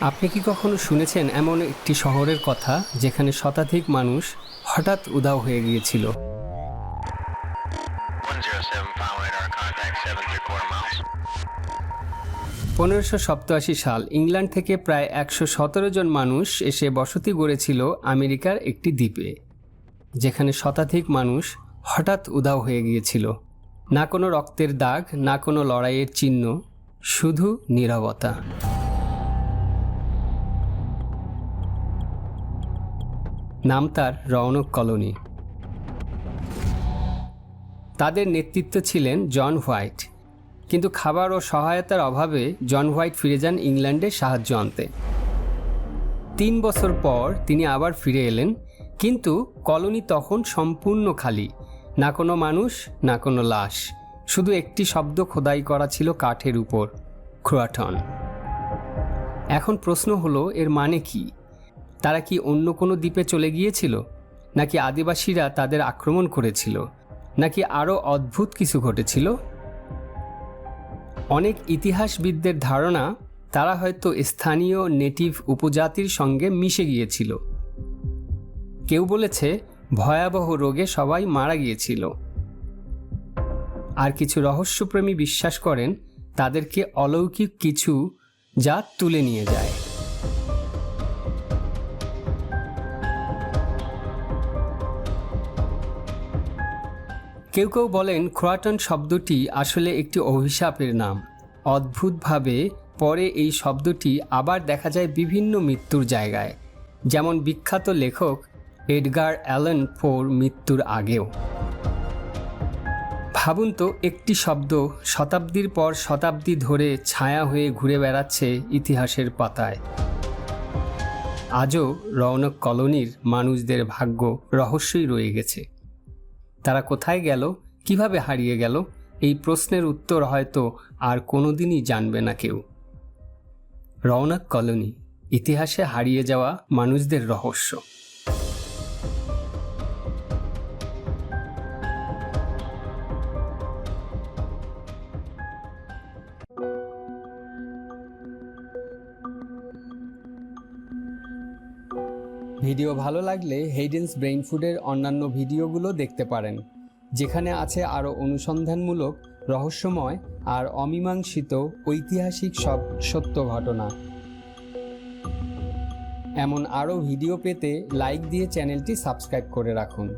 আপনি কি কখনো শুনেছেন এমন একটি শহরের কথা যেখানে শতাধিক মানুষ হঠাৎ উধাও হয়ে গিয়েছিল? 107 final radar contact 7 three quarter miles. পনেরোশো সপ্তাশি সাল ইংল্যান্ড থেকে প্রায় একশো সতেরো জন মানুষ এসে বসতি গড়েছিল আমেরিকার একটি দ্বীপে যেখানে শতাধিক মানুষ হঠাৎ উধাও হয়ে গিয়েছিল। না কোনো রক্তের দাগ না কোনো লড়াইয়ের চিহ্ন শুধু নীরবতা। নাম তার রওনক কলোনি। তাদের নেতৃত্ব ছিলেন জন হোয়াইট। কিন্তু খাবার ও সহায়তার অভাবে জন হোয়াইট ফিরে যান ইংল্যান্ডে সাহায্য আনতে। তিন বছর পর তিনি আবার ফিরে এলেন, কিন্তু কলোনি তখন সম্পূর্ণ খালি। না কোনো মানুষ, না কোনো লাশ। শুধু একটি শব্দ খোদাই করা ছিল কাঠের উপর। ক্রোয়াটন। এখন প্রশ্ন হলো, এর মানে কি? তারা কি অন্য কোনো দ্বীপে চলে গিয়েছিল? নাকি আদিবাসীরা তাদের আক্রমণ করেছিল? নাকি আরও অদ্ভুত কিছু ঘটেছিল? অনেক ইতিহাসবিদদের ধারণা, তারা হয়তো স্থানীয় নেটিভ উপজাতির সঙ্গে মিশে গিয়েছিল। কেউ বলেছে, ভয়াবহ রোগে সবাই মারা গিয়েছিল। আর কিছু রহস্যপ্রেমী বিশ্বাস করেন, তাদেরকে অলৌকিক কিছু যা তুলে নিয়ে যায়। কেউ কেউ বলেন ক্রোয়াটন শব্দটি আসলে একটি অভিশাপের নাম। অদ্ভুতভাবে পরে এই শব্দটি আবার দেখা যায় বিভিন্ন মৃত্যুর জায়গায়, যেমন বিখ্যাত লেখক এডগার অ্যালেন ফোর মৃত্যুর আগেও। ভাবুন তো, একটি শব্দ শতাব্দীর পর শতাব্দী ধরে ছায়া হয়ে ঘুরে বেড়াচ্ছে ইতিহাসের পাতায়। আজও রৌনক কলোনির মানুষদের ভাগ্য রহস্যই রয়ে গেছে। তারা কোথায় গেল? কীভাবে হারিয়ে গেল? এই প্রশ্নের উত্তর হয়তো আর কোনোদিনই জানবে না কেউ। রওনাক কলোনি, ইতিহাসে হারিয়ে যাওয়া মানুষদের রহস্য। ভিডিও ভালো লাগলে হেইডেন্স ব্রেইন ফুডের অন্যান্য ভিডিওগুলো দেখতে পারেন, যেখানে আছে আরও অনুসন্ধানমূলক, রহস্যময় আর অমীমাংসিত ঐতিহাসিক সব সত্য ঘটনা। এমন আরও ভিডিও পেতে লাইক দিয়ে চ্যানেলটি সাবস্ক্রাইব করে রাখুন।